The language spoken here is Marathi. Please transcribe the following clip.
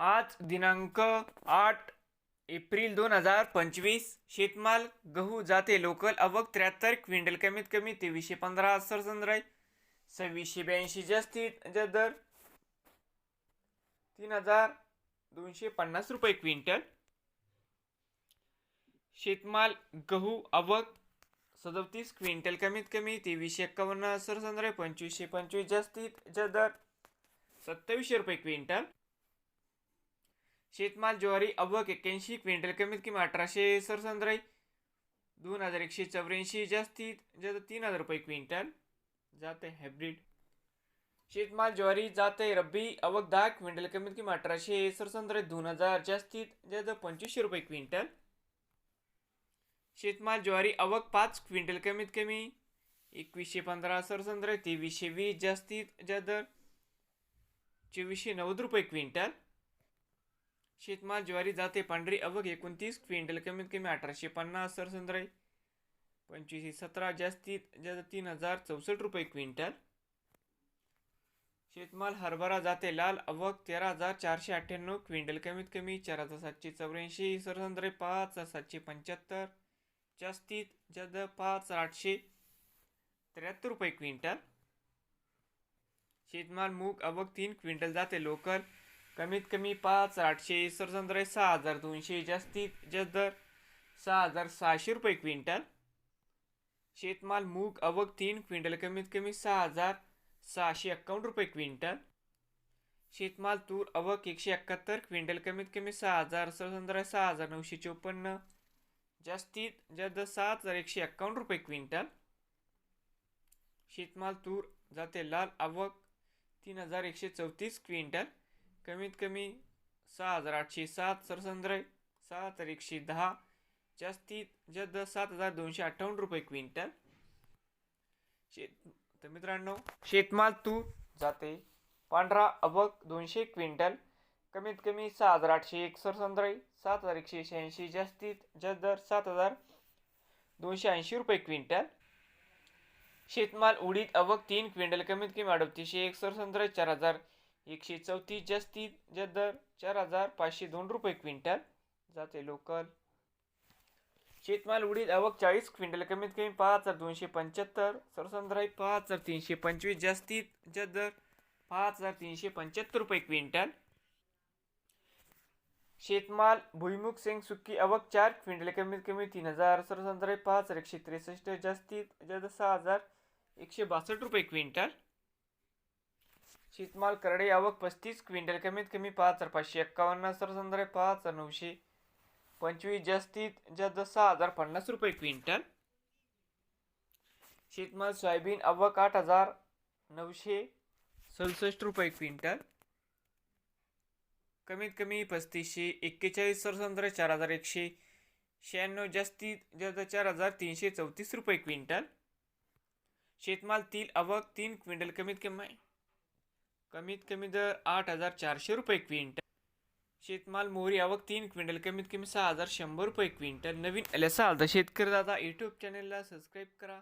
आज दिनांक आठ एप्रिल दोन हजार पंचवीस. शेतमाल गहू जाते लोकल अवक त्र्याहत्तर. क्विंटल कमीत कमी तेवीसशे पंधरा. सरसंद्राय सव्वीसशे ब्याऐंशी. जास्तीत जदर दर तीन हजार दोनशे पन्नास रुपये क्विंटल. शेतमाल गहू आवक सदतीस. क्विंटल कमीत कमी तेवीसशे एक्कावन्न. सरसंद्राय पंचवीसशे पंचवीस. जास्तीत जदर दर सत्तावीसशे रुपये क्विंटल. शेतमाल ज्वारी अव्वक एक्क्याऐंशी क्विंटल कमीत किंवा अठराशे सरसंद्राई दोन हजार एकशे चौऱ्याऐंशी जास्तीत जास्त तीन हजार रुपये क्विंटल जाते हायब्रिड. शेतमाल ज्वारी जाते रब्बी अवक दहा क्विंटल कमीत किंवा अठराशे सरसंद्राई दोन हजार जास्तीत जास्त पंचवीसशे रुपये क्विंटल. शेतमाल ज्वारी अवक पाच क्विंटल कमीत कमी एकवीसशे पंधरा सरसंद्राई तेवीसशे वीस जास्तीत जास्त चोवीसशे नव्वद रुपये क्विंटल. शेतमाल ज्वारी जाते पांढरी अवघ एकोणतीस क्विंटल कमीत कमी अठराशे पन्नास सरसंद्राई पंचवीसशे सतरा जास्तीत जास्त तीन हजार चौसष्ट रुपये क्विंटल. शेतमाल हरभरा जाते लाल अवघ तेरा हजार चारशे अठ्ठ्याण्णव क्विंटल कमीत कमी चार हजार सातशे चौऱ्याऐंशी सरसंद्राई पाच हजार सातशे पंच्याहत्तर जास्तीत जास्त पाच हजार आठशे त्र्याहत्तर रुपये क्विंटल. शेतमाल मूग अवक तीन क्विंटल जाते लोकल कमीत कमी पाच आठशे सरसंद्राई सहा हजार दोनशे जास्तीत जास्त दर सहा हजार सहाशे रुपये क्विंटल. शेतमाल मूग अवक तीन क्विंटल कमीत कमी सहा हजार सहाशे एक्कावन्न रुपये क्विंटल. शेतमाल तूर अवक एकशे एकाहत्तर क्विंटल कमीत कमी सहा हजार सरसंद्राई सहा हजार नऊशे चोपन्न. जास्तीत जास्त सात हजार एकशे एक्कावन्न रुपये क्विंटल. शेतमाल तूर जाते लाल आवक तीन हजार एकशे चौतीस क्विंटल. कमीत कमी सहा हजार आठशे सात सरसंद्र सहा हजार एकशे दहा जास्तीत जास्त सात हजार दोनशे अठ्ठावन्न रुपये क्विंटल. शेत तर मित्रांनो शेतमाल तूर जाते पांढरा अबक दोनशे क्विंटल कमीत कमी सहा हजार आठशे एक सात हजार एकशे शहाऐंशी जास्तीत जास्त दर सात हजार दोनशे ऐंशी रुपये क्विंटल. शेतमाल उडीद अवक तीन क्विंटल कमीत कमी अडतीसशे एक चार हजार एकशे चौतीस जास्तीत जास्त दर चार हजार पाचशे दोन रुपये क्विंटल. जाते लोकल शेतमाल उडीद आवक चाळीस क्विंटल कमीत कमी पाच हजार दोनशे पंच्याहत्तर. सरसंद्राई पाच हजार तीनशे पंचवीस जास्तीत जास्त दर पाच हजार तीनशे पंच्याहत्तर रुपये क्विंटल. शेतमाल भुईमुग सेंग सुक्की आवक चार क्विंटल कमीत कमी तीन हजार. सरसंद्राई पाच हजार एकशे त्रेसष्ट जास्तीत जास्त सहा हजार एकशे बासष्ट रुपये क्विंटल. शेतमाल करडे आवक पस्तीस क्विंटल कमीत कमी पाच हजार पाचशे एक्कावन्न सरसंद्राई पाच हजार नऊशे पंचवीस जास्तीत जास्त सहा हजार पन्नास रुपये क्विंटल. शेतमाल सोयाबीन आवक आठ हजार नऊशे सदुसष्ट रुपये क्विंटल. कमीत कमी पस्तीसशे एक्केचाळीस सरसंद्र चार हजार एकशे शहाण्णव जास्तीत जास्त चार हजार तीनशे चौतीस रुपये क्विंटल. शेतमाल तील आवक तीन क्विंटल कमीत कमी कमीत कमी दर आठ हजार चारशे रुपये क्विंटल. शेतमाल मोहरी आवक तीन क्विंटल कमीत कमी सहा हजार शंभर रुपये क्विंटल. नवीन आल्या असाल तर शेतकरी दादा यूट्यूब चॅनलला सबस्क्राईब करा.